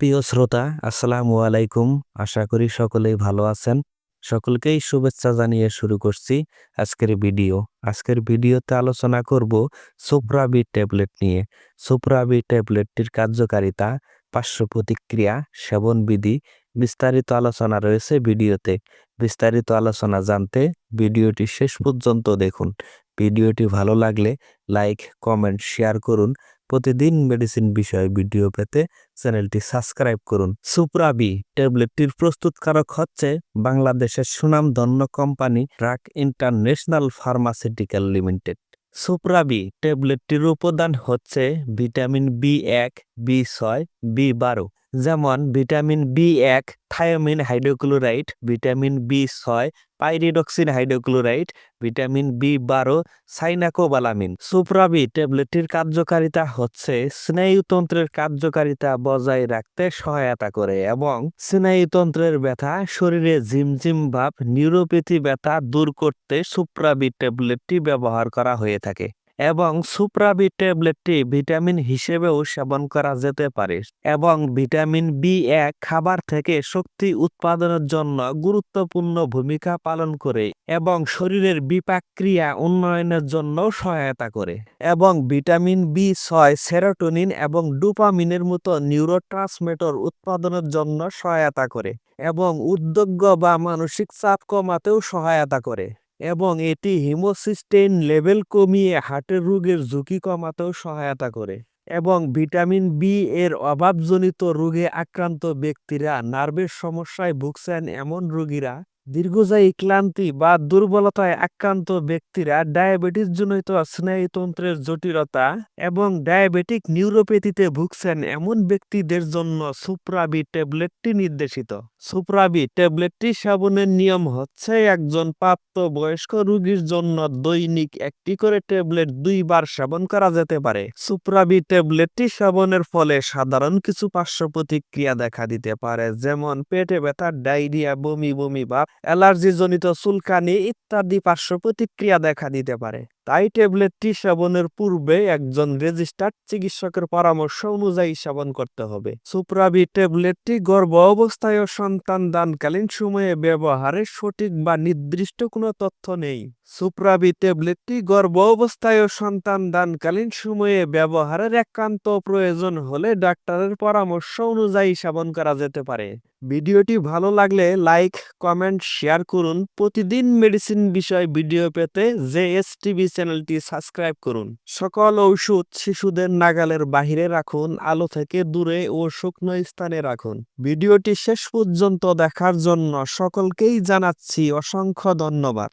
প্রিয় শ্রোতা, আসসালামু আলাইকুম। আশা করি সকলেই ভালো আছেন। সকলকেই শুভেচ্ছা জানিয়ে শুরু করছি আজকের ভিডিও। আজকের ভিডিওতে আলোচনা করব সুপ্রাবি ট্যাবলেট নিয়ে। সুপ্রাবি ট্যাবলেটটির কার্যকারিতা, পার্শ্ব প্রতিক্রিয়া, সেবন বিধি বিস্তারিত আলোচনা রয়েছে ভিডিওতে। বিস্তারিত আলোচনা জানতে ভিডিওটি শেষ পর্যন্ত দেখুন। ভিডিওটি ভালো লাগলে লাইক, কমেন্ট, শেয়ার করুন। প্রতিদিন মেডিসিন বিষয়ে ভিডিও পেতে চ্যানেলটি সাবস্ক্রাইব করুন। সুপ্রাবি ট্যাবলেটটির প্রস্তুতকারক হচ্ছে বাংলাদেশের সুনামধন্য company Drug International Pharmaceutical Limited সুপ্রাবি ট্যাবলেটটির উপাদান হচ্ছে ভিটামিন বি এক বি ছয় বি বারো, যেমন ভিটামিন বি এক থায়োমিন হাইড্রোক্লোরাইড ভিটামিন বি ছয় পাইরিডক্সিন, হাইড্রোক্লোরাইড, ভিটামিন বি বারো, সাইনাকোবালামিন। সুপ্রাবি ট্যাবলেটটির কার্যকারিতা হচ্ছে স্নায়ুতন্ত্রের কার্যকারিতা বজায় রাখতে সহায়তা করে এবং স্নায়ুতন্ত্রের ব্যথা, শরীরে ঝিমঝিম ভাব, নিউরোপ্যাথি ব্যথা দূর করতে সুপ্রাবি ট্যাবলেটটি ব্যবহার করা হয়ে থাকে। এবং সুপ্রাবি ট্যাবলেটটি ভিটামিন হিসেবেও সেবন করা যেতে পারে এবং ভিটামিন বি এক খাবার থেকে শক্তি উৎপাদনের জন্য গুরুত্বপূর্ণ ভূমিকা পালন করে এবং শরীরের বিপাক ক্রিয়া উন্নয়নের জন্য সহায়তা করে এবং ভিটামিন বি ছয় সেরোটোনিন এবং ডোপামিনের মতো নিউরোট্রান্সমিটার উৎপাদনের জন্য সহায়তা করে এবং উদ্যোগ্য বা মানসিক চাপ কমাতেও সহায়তা করে। এবং এটি হিমোসিস্টেইন লেভেল কমিয়ে হার্টের রোগের ঝুঁকি কমাতেও সহায়তা করে এবং ভিটামিন বি এর অভাবজনিত রোগে আক্রান্ত ব্যক্তিরা নার্ভের সমস্যায় ভুগছেন এমন রোগীরা দীর্ঘস্থায়ী ক্লান্তি বা দুর্বলতায় আক্রান্ত ব্যক্তিরা ডায়াবেটিস জনিত স্নায়ুতন্ত্রের জটিলতা এবং ডায়াবেটিক নিউরোপ্যাথিতে ভুগছেন এমন ব্যক্তিদের জন্য সুপ্রাবি ট্যাবলেটটি নির্দেশিত। সুপ্রাবি ট্যাবলেটটি সেবনের নিয়ম হচ্ছে একজন প্রাপ্ত বয়স্ক রোগীর জন্য দৈনিক একটি করে ট্যাবলেট দুইবার সেবন করা যেতে পারে। সুপ্রাবি ট্যাবলেটটি সেবনের ফলে সাধারণ কিছু পার্শ্ব প্রতিক্রিয়া দেখা দিতে পারে, যেমন পেটে ব্যথা ডায়রিয়া, বমি বমি ভাব অ্যালার্জিজনিত চুলকানি ইত্যাদি পার্শ্ব প্রতিক্রিয়া দেখা দিতে পারে। তাই ট্যাবলেটটি সেবনের পূর্বে একজন রেজিস্টার্ড চিকিৎসকের পরামর্শ অনুযায়ী সেবন করতে হবে। সুপ্রাবি ট্যাবলেটটি গর্ভ অবস্থায় ও সন্তান দানকালীন সময়ে ব্যবহারের সঠিক বা নির্দিষ্ট কোনো তথ্য নেই। সুপ্রাবি ট্যাবলেটটি গর্ভ অবস্থায় ও সন্তান দানকালীন সময়ে ব্যবহারের একান্ত প্রয়োজন হলে ডাক্তারের পরামর্শ অনুযায়ী সেবন করা যেতে পারে। ভিডিওটি ভালো লাগলে লাইক, কমেন্ট, শেয়ার করুন। প্রতিদিন মেডিসিন বিষয় ভিডিও পেতে জে এস টিভি চ্যানেলটি সাবস্ক্রাইব করুন। সকল ঔষধ শিশুদের নাগালের বাহিরে রাখুন, আলো থেকে দূরে ও শুকনো স্থানে রাখুন। ভিডিওটি শেষ পর্যন্ত দেখার জন্য সকলকেই জানাচ্ছি অসংখ্য ধন্যবাদ।